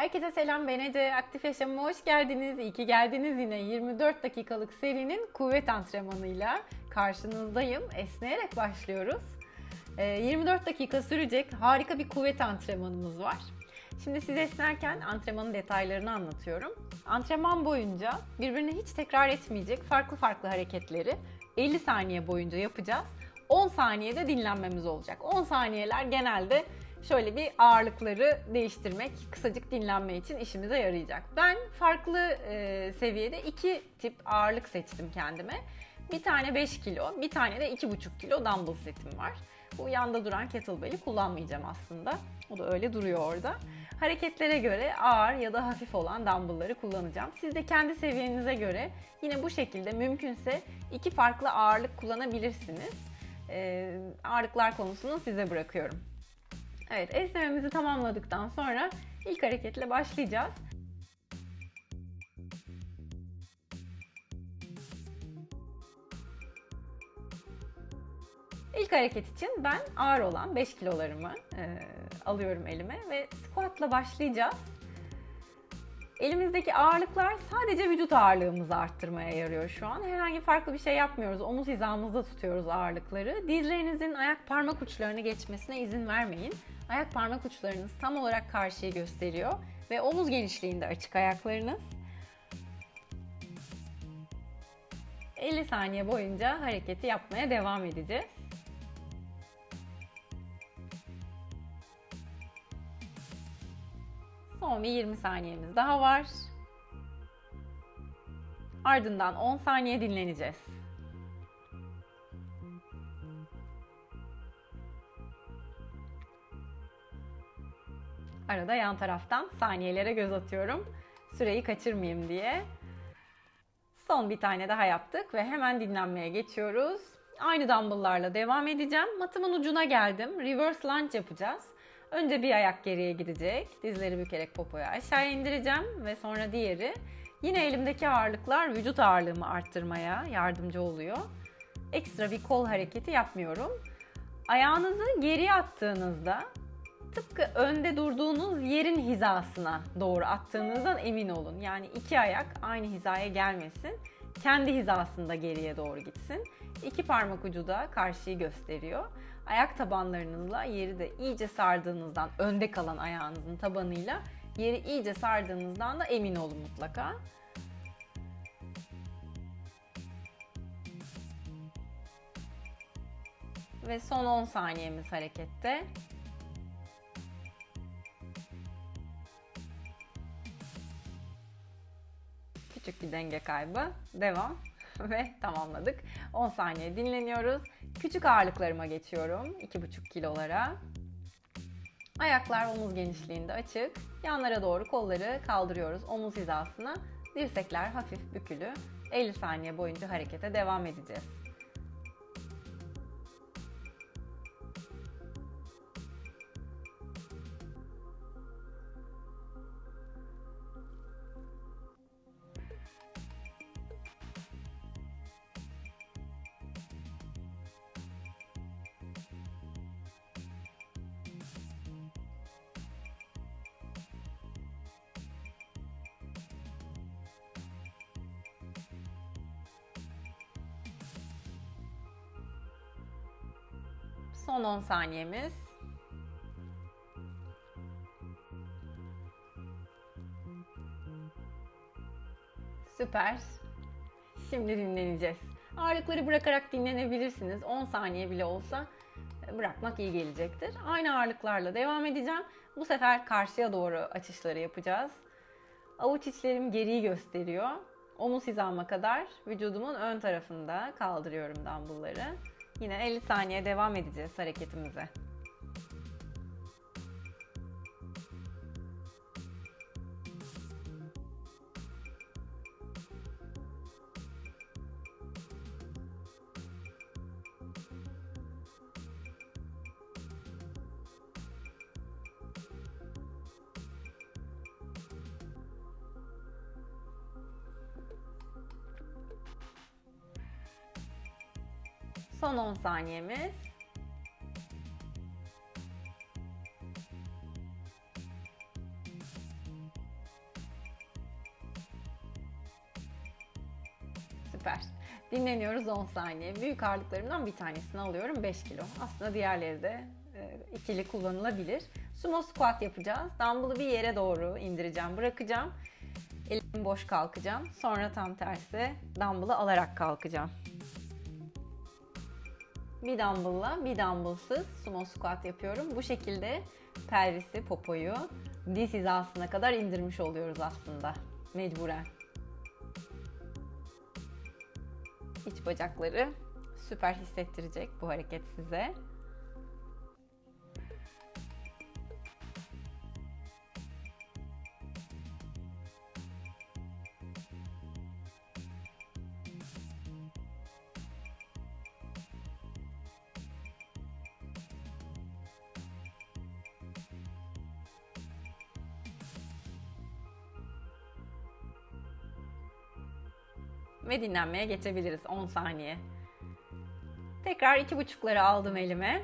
Herkese selam ben Ece. Aktif Yaşam'a hoş geldiniz. İyi ki geldiniz yine 24 dakikalık serinin kuvvet antrenmanıyla karşınızdayım. Esneyerek başlıyoruz. Ee, 24 dakika sürecek harika bir kuvvet antrenmanımız var. Şimdi size esnerken antrenmanın detaylarını anlatıyorum. Antrenman boyunca birbirini hiç tekrar etmeyecek farklı farklı hareketleri 50 saniye boyunca yapacağız. 10 saniyede dinlenmemiz olacak. 10 saniyeler genelde şöyle bir ağırlıkları değiştirmek, kısacık dinlenme için işimize yarayacak. Ben farklı e, seviyede iki tip ağırlık seçtim kendime. Bir tane 5 kilo, bir tane de 2,5 kilo dumbbell setim var. Bu yanda duran kettlebell'i kullanmayacağım aslında. O da öyle duruyor orada. Hareketlere göre ağır ya da hafif olan dumbbell'ları kullanacağım. Siz de kendi seviyenize göre yine bu şekilde mümkünse iki farklı ağırlık kullanabilirsiniz. Ee, ağırlıklar konusunu size bırakıyorum. Evet, esnememizi tamamladıktan sonra ilk hareketle başlayacağız. İlk hareket için ben ağır olan 5 kilolarımı e, alıyorum elime ve squatla başlayacağız. Elimizdeki ağırlıklar sadece vücut ağırlığımızı arttırmaya yarıyor şu an. Herhangi farklı bir şey yapmıyoruz. Omuz hizamızda tutuyoruz ağırlıkları. Dizlerinizin ayak parmak uçlarını geçmesine izin vermeyin. Ayak parmak uçlarınız tam olarak karşıyı gösteriyor ve omuz genişliğinde açık ayaklarınız. 50 saniye boyunca hareketi yapmaya devam edeceğiz. Son bir 20 saniyemiz daha var. Ardından 10 saniye dinleneceğiz. Arada yan taraftan saniyelere göz atıyorum. Süreyi kaçırmayayım diye. Son bir tane daha yaptık ve hemen dinlenmeye geçiyoruz. Aynı dumbbell'larla devam edeceğim. Matımın ucuna geldim. Reverse lunge yapacağız. Önce bir ayak geriye gidecek. Dizleri bükerek popoyu aşağı indireceğim ve sonra diğeri. Yine elimdeki ağırlıklar vücut ağırlığımı arttırmaya yardımcı oluyor. Ekstra bir kol hareketi yapmıyorum. Ayağınızı geriye attığınızda tıpkı önde durduğunuz yerin hizasına doğru attığınızdan emin olun. Yani iki ayak aynı hizaya gelmesin. Kendi hizasında geriye doğru gitsin. İki parmak ucu da karşıyı gösteriyor. Ayak tabanlarınızla yeri de iyice sardığınızdan, önde kalan ayağınızın tabanıyla yeri iyice sardığınızdan da emin olun mutlaka. Ve son 10 saniyemiz harekette. Küçük bir denge kaybı. Devam. Ve tamamladık. 10 saniye dinleniyoruz. Küçük ağırlıklarıma geçiyorum. 2,5 kilolara. Ayaklar omuz genişliğinde açık. Yanlara doğru kolları kaldırıyoruz omuz hizasına. Dirsekler hafif bükülü. 50 saniye boyunca harekete devam edeceğiz. Son 10 saniyemiz. Süper. Şimdi dinleneceğiz. Ağırlıkları bırakarak dinlenebilirsiniz. 10 saniye bile olsa bırakmak iyi gelecektir. Aynı ağırlıklarla devam edeceğim. Bu sefer karşıya doğru açışları yapacağız. Avuç içlerim geriyi gösteriyor. Omuz hizama kadar vücudumun ön tarafında kaldırıyorum dumbbellları. Yine 50 saniye devam edeceğiz hareketimize. Son 10 saniyemiz. Süper. Dinleniyoruz 10 saniye. Büyük ağırlıklarımdan bir tanesini alıyorum 5 kilo. Aslında diğerleri de e, ikili kullanılabilir. Sumo squat yapacağız. Dumbbell'ı bir yere doğru indireceğim, bırakacağım. Elim boş kalkacağım. Sonra tam tersi dumbbell'ı alarak kalkacağım. Bir dumbbell'la bir dumbbell'sız sumo squat yapıyorum. Bu şekilde pelvisi, popoyu diz hizasına kadar indirmiş oluyoruz aslında. Mecburen. İç bacakları süper hissettirecek bu hareket size. Dinlenmeye geçebiliriz 10 saniye. Tekrar iki buçukları aldım elime.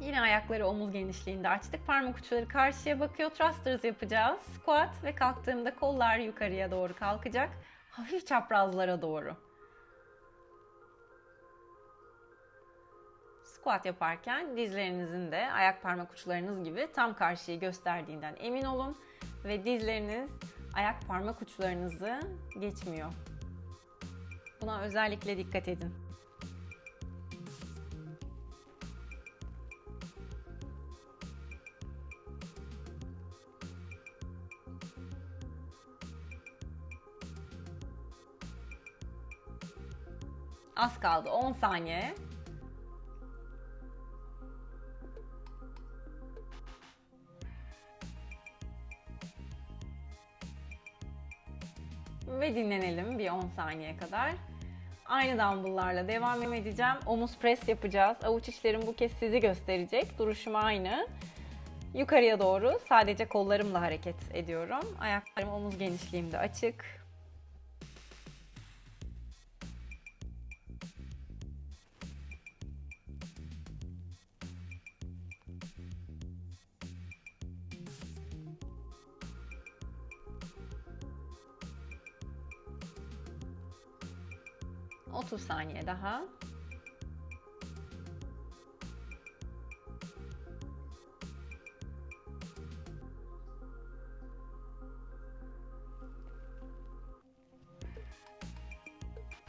Yine ayakları omuz genişliğinde açtık. Parmak uçları karşıya bakıyor. Thrusters yapacağız. Squat ve kalktığımda kollar yukarıya doğru kalkacak. Hafif çaprazlara doğru. Squat yaparken dizlerinizin de ayak parmak uçlarınız gibi tam karşıyı gösterdiğinden emin olun ve dizleriniz ayak parmak uçlarınızı geçmiyor. Buna özellikle dikkat edin. Az kaldı 10 saniye. Ve dinlenelim bir 10 saniye kadar. Aynı dumbbell'larla devam edeceğim. Omuz pres yapacağız. Avuç içlerim bu kez sizi gösterecek. Duruşum aynı. Yukarıya doğru sadece kollarımla hareket ediyorum. Ayaklarım omuz genişliğimde açık. 30 saniye daha.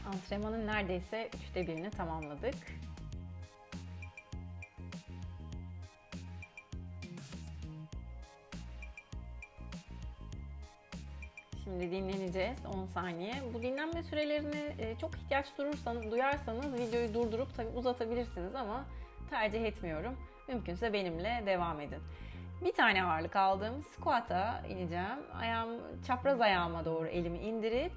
Antrenmanın neredeyse üçte birini tamamladık. Şimdi dinleneceğiz 10 saniye. Bu dinlenme sürelerini e, çok ihtiyaç durursanız, duyarsanız videoyu durdurup tabii uzatabilirsiniz ama tercih etmiyorum. Mümkünse benimle devam edin. Bir tane ağırlık aldım. Squat'a ineceğim. Ayağım çapraz ayağıma doğru elimi indirip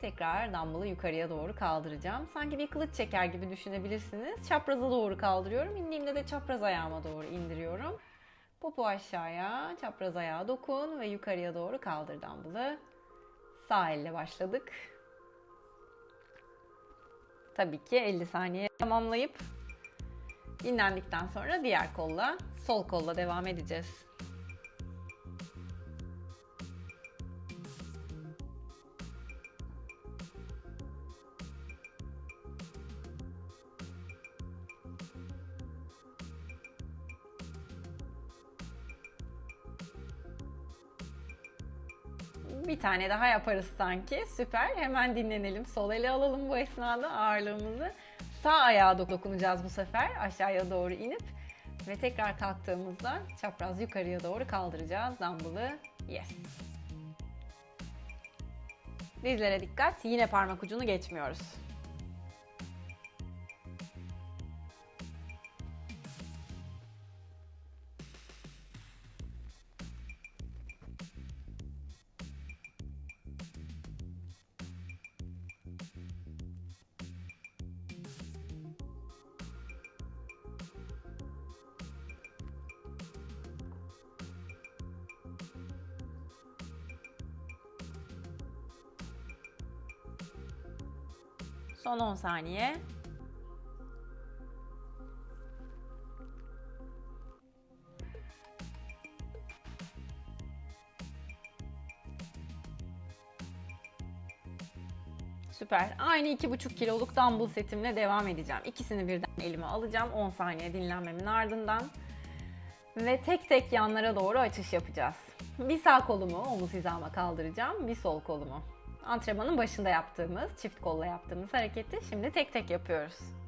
tekrar dumbbell'ı yukarıya doğru kaldıracağım. Sanki bir kılıç çeker gibi düşünebilirsiniz. Çapraza doğru kaldırıyorum. İndiğimde de çapraz ayağıma doğru indiriyorum. Popo aşağıya, çapraz ayağa dokun ve yukarıya doğru kaldır dumbbell'ı. Sağ elle başladık. Tabii ki 50 saniye tamamlayıp dinlendikten sonra diğer kolla, sol kolla devam edeceğiz. Bir tane daha yaparız sanki. Süper. Hemen dinlenelim. Sol ele alalım bu esnada ağırlığımızı. Sağ ayağa dokunacağız bu sefer. Aşağıya doğru inip ve tekrar kalktığımızda çapraz yukarıya doğru kaldıracağız dumbbell'ı. Yes. Dizlere dikkat. Yine parmak ucunu geçmiyoruz. Son 10 saniye. Süper. Aynı 2,5 kiloluk dumbbell setimle devam edeceğim. İkisini birden elime alacağım. 10 saniye dinlenmemin ardından. Ve tek tek yanlara doğru açış yapacağız. Bir sağ kolumu omuz hizama kaldıracağım. Bir sol kolumu. Antrenmanın başında yaptığımız, çift kolla yaptığımız hareketi şimdi tek tek yapıyoruz.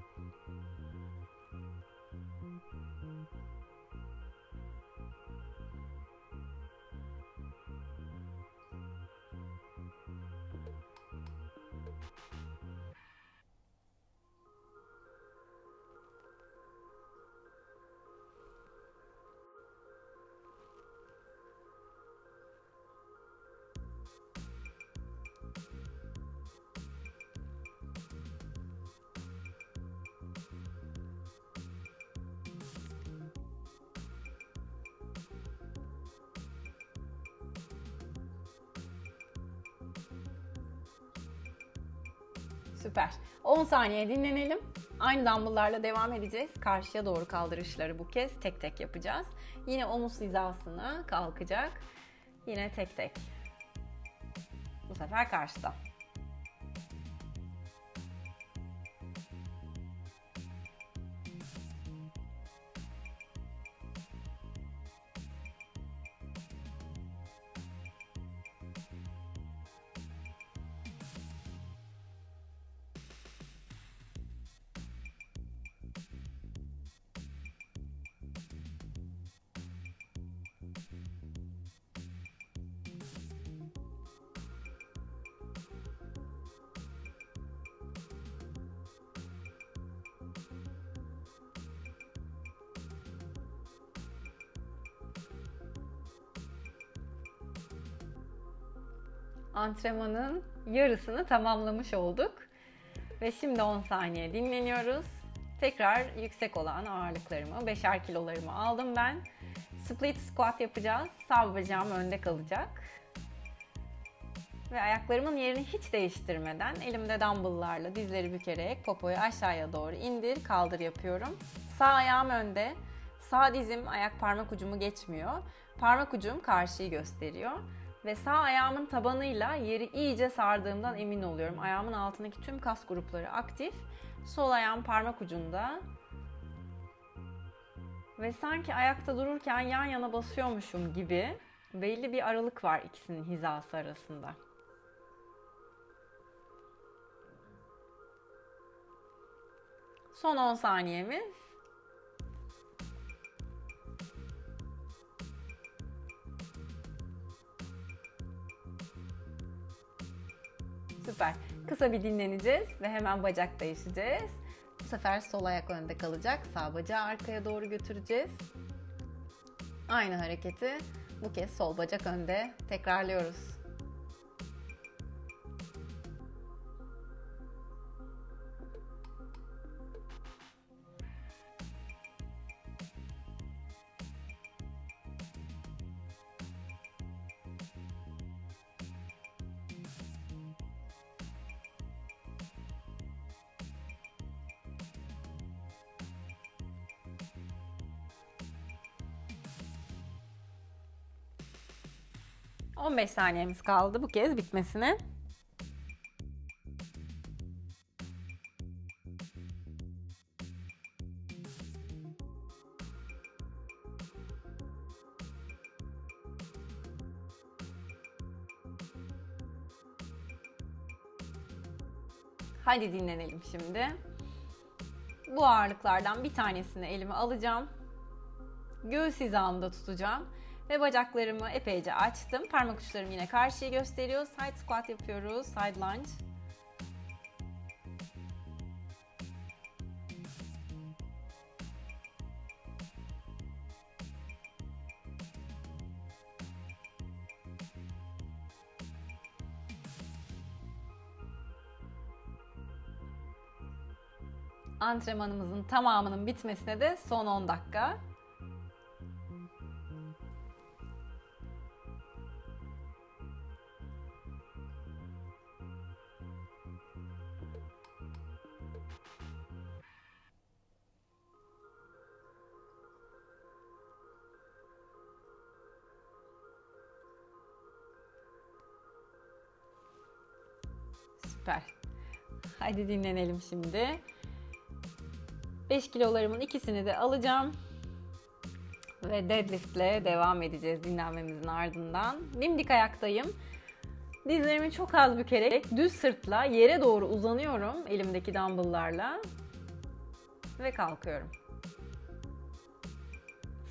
Süper. 10 saniye dinlenelim. Aynı dumbbell'larla devam edeceğiz. Karşıya doğru kaldırışları bu kez tek tek yapacağız. Yine omuz hizasına kalkacak. Yine tek tek. Bu sefer karşıda. Antrenmanın yarısını tamamlamış olduk. Ve şimdi 10 saniye dinleniyoruz. Tekrar yüksek olan ağırlıklarımı, 5'er kilolarımı aldım ben. Split squat yapacağız. Sağ bacağım önde kalacak. Ve ayaklarımın yerini hiç değiştirmeden elimde dumbbell'larla dizleri bükerek popoyu aşağıya doğru indir, kaldır yapıyorum. Sağ ayağım önde. Sağ dizim ayak parmak ucumu geçmiyor. Parmak ucum karşıyı gösteriyor. Ve sağ ayağımın tabanıyla yeri iyice sardığımdan emin oluyorum. Ayağımın altındaki tüm kas grupları aktif. Sol ayağım parmak ucunda. Ve sanki ayakta dururken yan yana basıyormuşum gibi belli bir aralık var ikisinin hizası arasında. Son 10 saniyemiz. Süper. Kısa bir dinleneceğiz ve hemen bacak değişeceğiz. Bu sefer sol ayak önde kalacak. Sağ bacağı arkaya doğru götüreceğiz. Aynı hareketi bu kez sol bacak önde tekrarlıyoruz. ...15 saniyemiz kaldı bu kez bitmesine. Hadi dinlenelim şimdi. Bu ağırlıklardan bir tanesini elime alacağım. Göğüs hizamda tutacağım. Ve bacaklarımı epeyce açtım. Parmak uçlarım yine karşıyı gösteriyor. Side squat yapıyoruz. Side lunge. Antrenmanımızın tamamının bitmesine de son 10 dakika. Hadi dinlenelim şimdi. 5 kilolarımın ikisini de alacağım. Ve deadlift ile devam edeceğiz dinlenmemizin ardından. Dimdik ayaktayım. Dizlerimi çok az bükerek düz sırtla yere doğru uzanıyorum elimdeki dumbbell'larla. Ve kalkıyorum.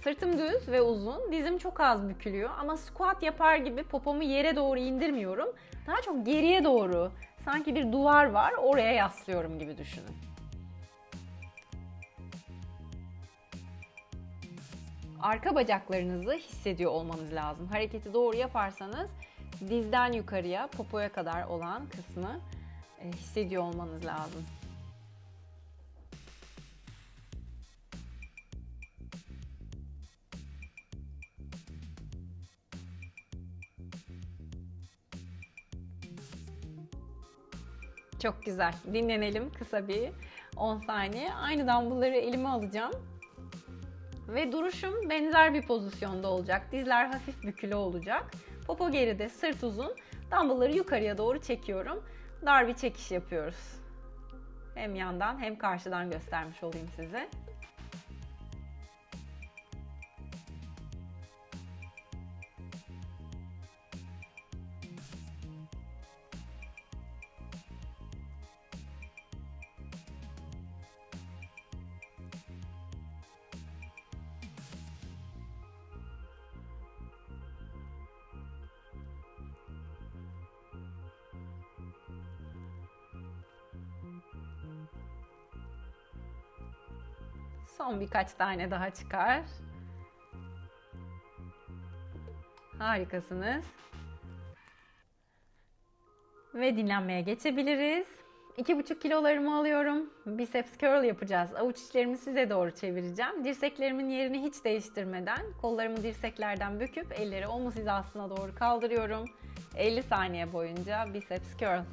Sırtım düz ve uzun, dizim çok az bükülüyor ama squat yapar gibi popomu yere doğru indirmiyorum. Daha çok geriye doğru, sanki bir duvar var, oraya yaslıyorum gibi düşünün. Arka bacaklarınızı hissediyor olmanız lazım. Hareketi doğru yaparsanız dizden yukarıya, popoya kadar olan kısmı e, hissediyor olmanız lazım. Çok güzel. Dinlenelim kısa bir 10 saniye. Aynı dumbbellları elime alacağım. Ve duruşum benzer bir pozisyonda olacak. Dizler hafif bükülü olacak. Popo geride, sırt uzun. Dumbbellları yukarıya doğru çekiyorum. Dar bir çekiş yapıyoruz. Hem yandan hem karşıdan göstermiş olayım size. Son birkaç tane daha çıkar. Harikasınız. Ve dinlenmeye geçebiliriz. 2,5 kilolarımı alıyorum. Biceps curl yapacağız. Avuç içlerimi size doğru çevireceğim. Dirseklerimin yerini hiç değiştirmeden kollarımı dirseklerden büküp elleri omuz hizasına doğru kaldırıyorum. 50 saniye boyunca biceps curl.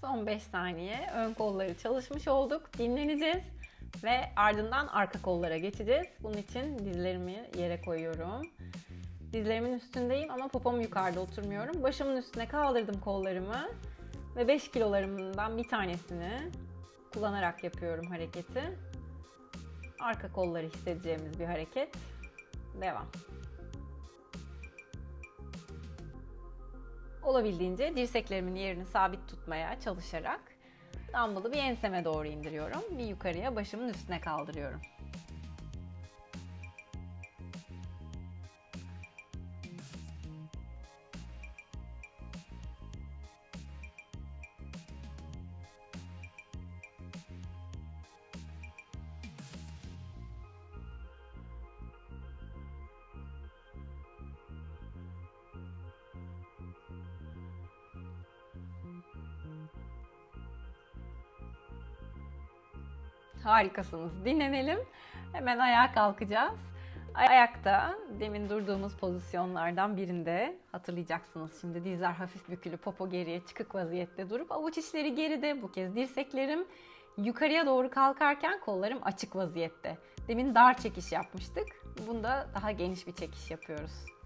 Son 5 saniye ön kolları çalışmış olduk. Dinleneceğiz ve ardından arka kollara geçeceğiz. Bunun için dizlerimi yere koyuyorum. Dizlerimin üstündeyim ama popom yukarıda oturmuyorum. Başımın üstüne kaldırdım kollarımı ve 5 kilolarımdan bir tanesini kullanarak yapıyorum hareketi. Arka kolları hissedeceğimiz bir hareket. Devam. Olabildiğince dirseklerimin yerini sabit tutmaya çalışarak dumbbell'ı bir enseme doğru indiriyorum. Bir yukarıya başımın üstüne kaldırıyorum. Harikasınız. Dinlenelim. Hemen ayağa kalkacağız. Ayakta demin durduğumuz pozisyonlardan birinde hatırlayacaksınız şimdi dizler hafif bükülü, popo geriye çıkık vaziyette durup avuç içleri geride. Bu kez dirseklerim yukarıya doğru kalkarken kollarım açık vaziyette. Demin dar çekiş yapmıştık. Bunda daha geniş bir çekiş yapıyoruz.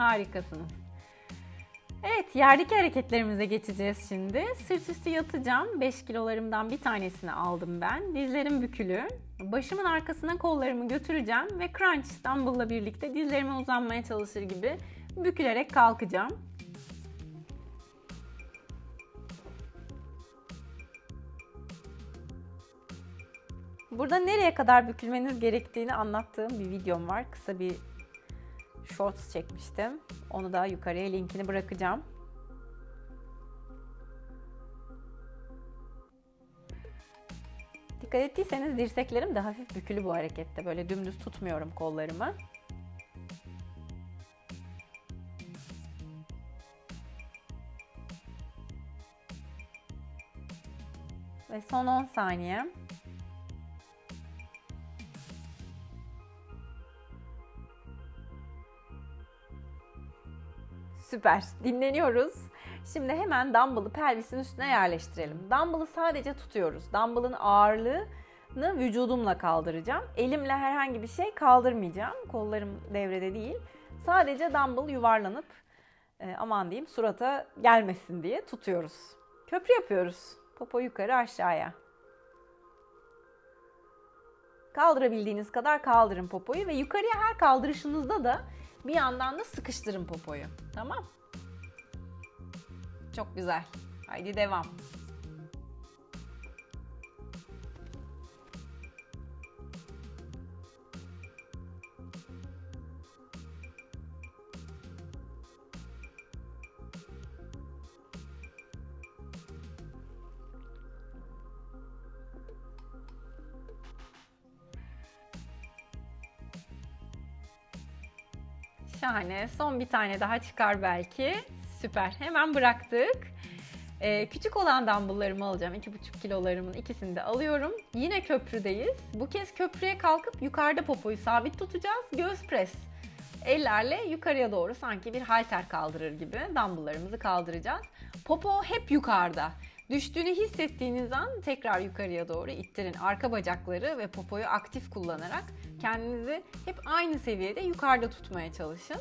Harikasınız. Evet yerdeki hareketlerimize geçeceğiz şimdi. Sırt üstü yatacağım. 5 kilolarımdan bir tanesini aldım ben. Dizlerim bükülü. Başımın arkasına kollarımı götüreceğim ve crunch dumbbell'la birlikte dizlerime uzanmaya çalışır gibi bükülerek kalkacağım. Burada nereye kadar bükülmeniz gerektiğini anlattığım bir videom var. Kısa bir shorts çekmiştim. Onu da yukarıya linkini bırakacağım. Dikkat ettiyseniz dirseklerim de hafif bükülü bu harekette. Böyle dümdüz tutmuyorum kollarımı. Ve son 10 saniye. Süper. Dinleniyoruz. Şimdi hemen dumbbell'ı pelvisin üstüne yerleştirelim. Dumbbell'ı sadece tutuyoruz. Dumbbell'ın ağırlığını vücudumla kaldıracağım. Elimle herhangi bir şey kaldırmayacağım. Kollarım devrede değil. Sadece dumbbell yuvarlanıp e, aman diyeyim surata gelmesin diye tutuyoruz. Köprü yapıyoruz. Popo yukarı aşağıya. Kaldırabildiğiniz kadar kaldırın popoyu ve yukarıya her kaldırışınızda da bir yandan da sıkıştırın popoyu. Tamam? Çok güzel. Haydi devam. Şahane. Son bir tane daha çıkar belki. Süper. Hemen bıraktık. Ee, küçük olan dumbbelllarımı alacağım. 2,5 kilolarımın ikisini de alıyorum. Yine köprüdeyiz. Bu kez köprüye kalkıp yukarıda popoyu sabit tutacağız. Göğüs pres. Ellerle yukarıya doğru sanki bir halter kaldırır gibi dumbbelllarımızı kaldıracağız. Popo hep yukarıda. Düştüğünü hissettiğiniz an tekrar yukarıya doğru ittirin. Arka bacakları ve popoyu aktif kullanarak kendinizi hep aynı seviyede yukarıda tutmaya çalışın.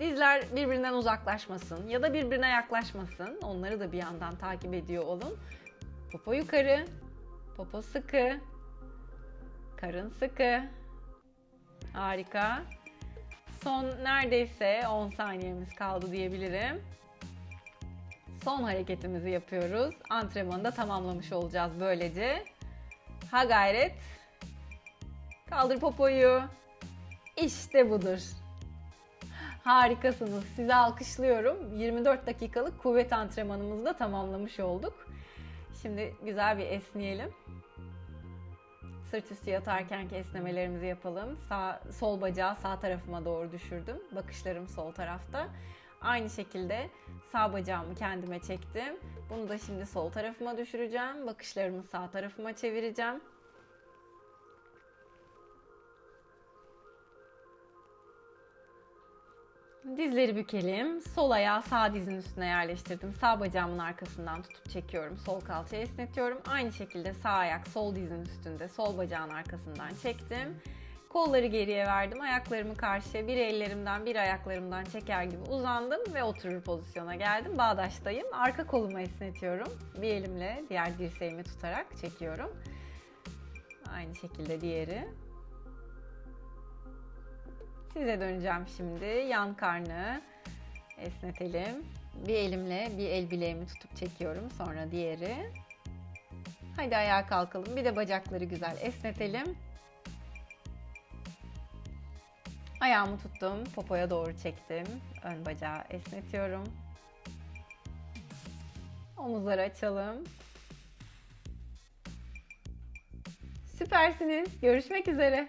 Dizler birbirinden uzaklaşmasın ya da birbirine yaklaşmasın. Onları da bir yandan takip ediyor olun. Popo yukarı, popo sıkı, karın sıkı. Harika. Son neredeyse 10 saniyemiz kaldı diyebilirim. Son hareketimizi yapıyoruz. Antrenmanı da tamamlamış olacağız böylece. Ha gayret. Kaldır popoyu. İşte budur. Harikasınız. Size alkışlıyorum. 24 dakikalık kuvvet antrenmanımızı da tamamlamış olduk. Şimdi güzel bir esneyelim. Sırt üstü yatarken esnemelerimizi yapalım. Sağ, sol bacağı sağ tarafıma doğru düşürdüm. Bakışlarım sol tarafta. Aynı şekilde sağ bacağımı kendime çektim. Bunu da şimdi sol tarafıma düşüreceğim. Bakışlarımı sağ tarafıma çevireceğim. Dizleri bükelim. Sol ayağı sağ dizin üstüne yerleştirdim. Sağ bacağımın arkasından tutup çekiyorum. Sol kalçayı esnetiyorum. Aynı şekilde sağ ayak sol dizin üstünde. Sol bacağın arkasından çektim. Kolları geriye verdim. Ayaklarımı karşıya bir ellerimden bir ayaklarımdan çeker gibi uzandım ve oturur pozisyona geldim. Bağdaştayım. Arka kolumu esnetiyorum. Bir elimle diğer dirseğimi tutarak çekiyorum. Aynı şekilde diğeri. Size döneceğim şimdi. Yan karnı esnetelim. Bir elimle bir el bileğimi tutup çekiyorum. Sonra diğeri. Haydi ayağa kalkalım. Bir de bacakları güzel esnetelim. Ayağımı tuttum. Popoya doğru çektim. Ön bacağı esnetiyorum. Omuzları açalım. Süpersiniz. Görüşmek üzere.